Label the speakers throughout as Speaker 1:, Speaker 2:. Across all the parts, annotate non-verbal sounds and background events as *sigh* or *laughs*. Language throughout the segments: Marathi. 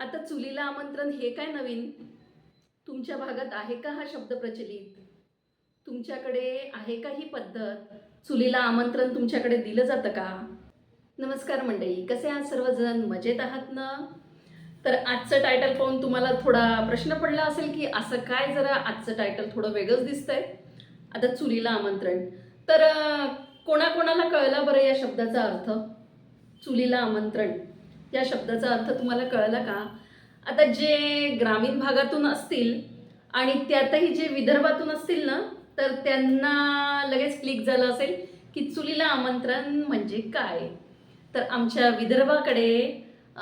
Speaker 1: आता चुलीला आमंत्रण हे काय नवीन? तुमच्या भागात आहे का हा शब्द प्रचलित? तुमच्याकडे आहे का ही पद्धत? चुलीला आमंत्रण तुमच्याकडे दिलं जातं का? नमस्कार मंडळी कसे आहात सर्वजण? मजेत आहात ना? तर आजचं टायटल पाहून तुम्हाला थोडा प्रश्न पडला असेल की असं काय जरा आजचं टायटल थोडं वेगळंच दिसतंय? आता चुलीला आमंत्रण. तर कोणाकोणाला कळला बरं या शब्दाचा अर्थ? चुलीला आमंत्रण. या शब्दाचा अर्थ तुम्हाला कळला का? आता जे ग्रामीण भागातून असतील आणि त्यातही जे विदर्भातून असतील ना तर त्यांना लगेच क्लिक झालं असेल की चुलीला आमंत्रण म्हणजे काय? तर आमच्या विदर्भाकडे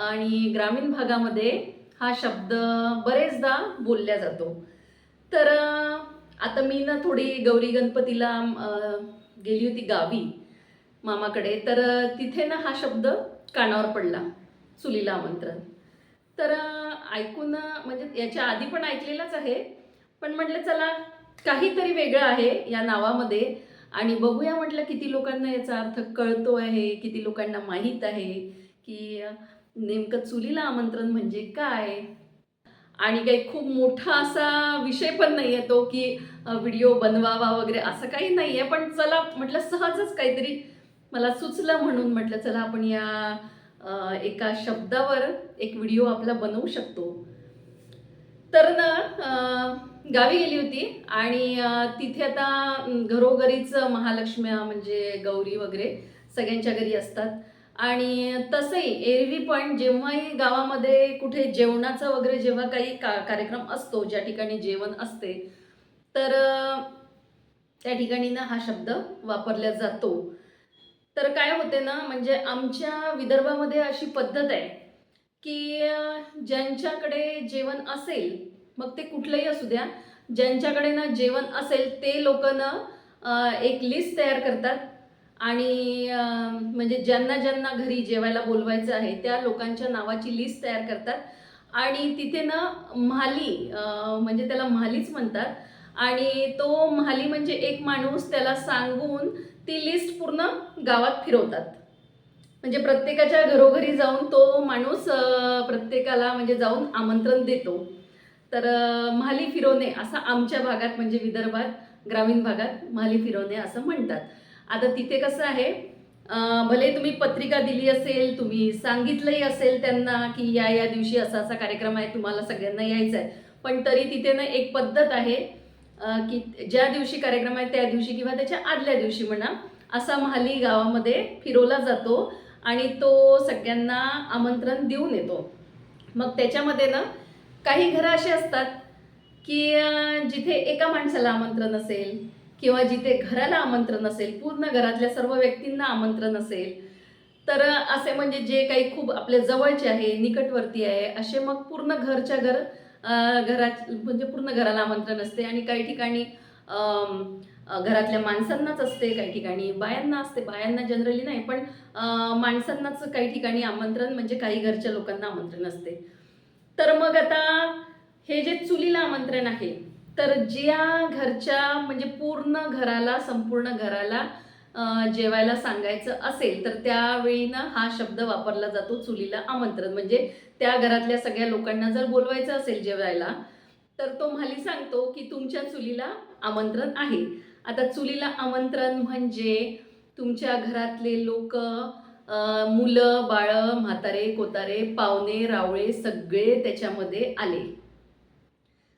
Speaker 1: आणि ग्रामीण भागामध्ये हा शब्द बरेचदा बोलला जातो. तर आता मी ना थोडी गौरी गणपतीला गेली होती गावी मामाकडे तर तिथे ना हा शब्द कानावर पडला. चुलीला आमंत्रण. तर ऐकून म्हणजे याच्या आधी पण ऐकलेलंच आहे. पण म्हटलं चला काहीतरी वेगळं आहे या नावामध्ये. आणि बघूया म्हटलं किती लोकांना याचा अर्थ कळतो आहे किती लोकांना माहीत आहे की नेमकं चुलीला आमंत्रण म्हणजे काय? आणि काही खूप मोठा असा विषय पण नाही आहे तो की व्हिडिओ बनवावा वगैरे असं काही नाही आहे पण चला म्हटलं सहजच काहीतरी मला सुचलं म्हणून म्हटलं चला आपण या एका शब्दावर एक व्हिडिओ आपला बनवू शकतो. तर ना गावी गेली होती आणि तिथे आता घरोघरीच महालक्ष्म्या म्हणजे गौरी वगैरे सगळ्यांच्या घरी असतात. आणि तसंही एरवी पण जेव्हाही गावामध्ये कुठे जेवणाचा वगैरे जेव्हा काही का कार्यक्रम असतो ज्या ठिकाणी जेवण असते तर त्या ठिकाणी ना हा शब्द वापरला जातो. तर काय होते ना म्हणजे आमच्या विदर्भामध्ये अशी पद्धत आहे की ज्यांच्याकडे जेवण असेल मग ते कुठलंही असू द्या ज्यांच्याकडे ना जेवण असेल ते लोक ना एक लिस्ट तयार करतात. आणि म्हणजे ज्यांना ज्यांना घरी जेवायला बोलवायचं आहे त्या लोकांच्या नावाची लिस्ट तयार करतात. आणि तिथे ना म्हाली म्हणजे त्याला म्हालीच म्हणतात. आणि तो महाली म्हणजे एक माणूस त्याला सांगून ती लिस्ट पूर्ण गावात फिरवतात. म्हणजे प्रत्येकाच्या घरोघरी जाऊन तो माणूस प्रत्येकाला म्हणजे जाऊन आमंत्रण देतो. तर महाली फिरवणे असं आमच्या भागात म्हणजे विदर्भात ग्रामीण भागात महाली फिरवणे असं म्हणतात. आता तिथे कसं आहे भले तुम्ही पत्रिका दिली असेल तुम्ही सांगितलंही असेल त्यांना की या या दिवशी असा असा कार्यक्रम आहे तुम्हाला सगळ्यांना यायचा आहे पण तरी तिथे ना एक पद्धत आहे की ज्या दिवशी कार्यक्रम आहे त्या दिवशी किंवा त्याच्या आदल्या दिवशी म्हणा असा महाली गावामध्ये फिरवला जातो आणि तो सगळ्यांना आमंत्रण देऊन येतो. मग त्याच्यामध्ये ना काही घरं अशी असतात की जिथे एका माणसाला आमंत्रण असेल किंवा जिथे घराला आमंत्रण असेल पूर्ण घरातल्या सर्व व्यक्तींना आमंत्रण असेल तर असे म्हणजे जे काही खूप आपल्या जवळचे आहे निकटवर्ती आहे असे मग पूर्ण घरच्या घर घरात म्हणजे पूर्ण घराला आमंत्रण असते आणि काही ठिकाणी घरातल्या माणसांनाच असते काही ठिकाणी बायांना असते. बायांना जनरली नाही पण माणसांनाच काही ठिकाणी आमंत्रण म्हणजे काही घरच्या लोकांना आमंत्रण असते. तर मग आता हे जे चुलीला आमंत्रण आहे तर ज्या घरच्या म्हणजे पूर्ण घराला संपूर्ण घराला जेवायला सांगायचं असेल तर त्यावेळी ना हा शब्द वापरला जातो चुलीला आमंत्रण. म्हणजे त्या घरातल्या सगळ्या लोकांना जर बोलवायचं असेल जेवायला तर तो म्हाली सांगतो की तुमच्या चुलीला आमंत्रण आहे. आता चुलीला आमंत्रण म्हणजे तुमच्या घरातले लोक मुलं बाळं म्हातारे कोतारे पाहुणे रावळे सगळे त्याच्यामध्ये आले.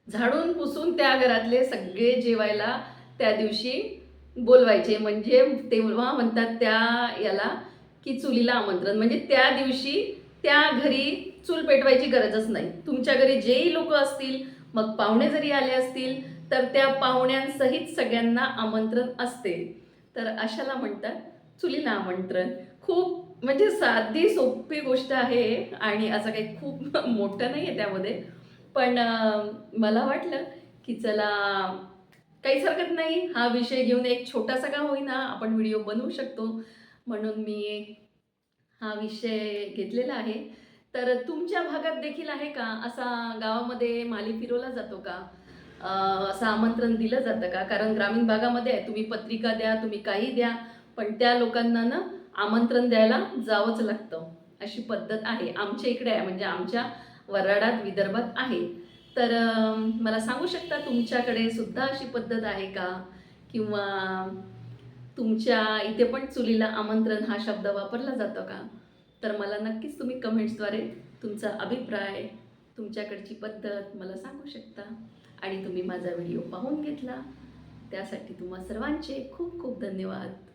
Speaker 1: झाडून पुसून त्या घरातले सगळे जेवायला त्या दिवशी बोलवायचे. म्हणजे तेव्हा म्हणतात त्या याला की चुलीला आमंत्रण. म्हणजे त्या दिवशी त्या घरी चूल पेटवायची गरजच नाही. तुमच्या घरी जेही लोक असतील मग पाहुणे जरी आले असतील तर त्या पाहुण्यांसहित सगळ्यांना आमंत्रण असते. तर अशाला म्हणतात चुलीला आमंत्रण. खूप म्हणजे साधी सोपी गोष्ट आहे आणि असं काही खूप *laughs* मोठं नाही आहे त्यामध्ये. पण मला वाटलं की चला काहीच हरकत नाही. हा विषय घेऊन एक छोटासा का होईना आपण व्हिडिओ बनवू शकतो. म्हणून मी हा विषय घेतलेला आहे. तर तुमच्या भागात देखील आहे का? असा गावामध्ये माली फिरवला जातो का? असं आमंत्रण दिलं जातं का? कारण ग्रामीण भागामध्ये आहे. तुम्ही पत्रिका द्या तुम्ही काही द्या पण त्या लोकांना ना आमंत्रण द्यायला जावंच लागतं. अशी पद्धत आहे. आमच्या इकडे आहे. म्हणजे आमच्या वराडात विदर्भात आहे. तर मला सांगू शकता तुमच्याकडे सुद्धा अशी पद्धत आहे का? किंवा तुमच्या इथे पण चुलीला आमंत्रण हा शब्द वापरला जातो का? तर मला नक्कीच तुम्ही कमेंट्सद्वारे तुमचा अभिप्राय तुमच्याकडची पद्धत मला सांगू शकता. आणि तुम्ही माझा व्हिडिओ पाहून घेतला. त्यासाठी तुम्हा सर्वांचे खूप खूप धन्यवाद.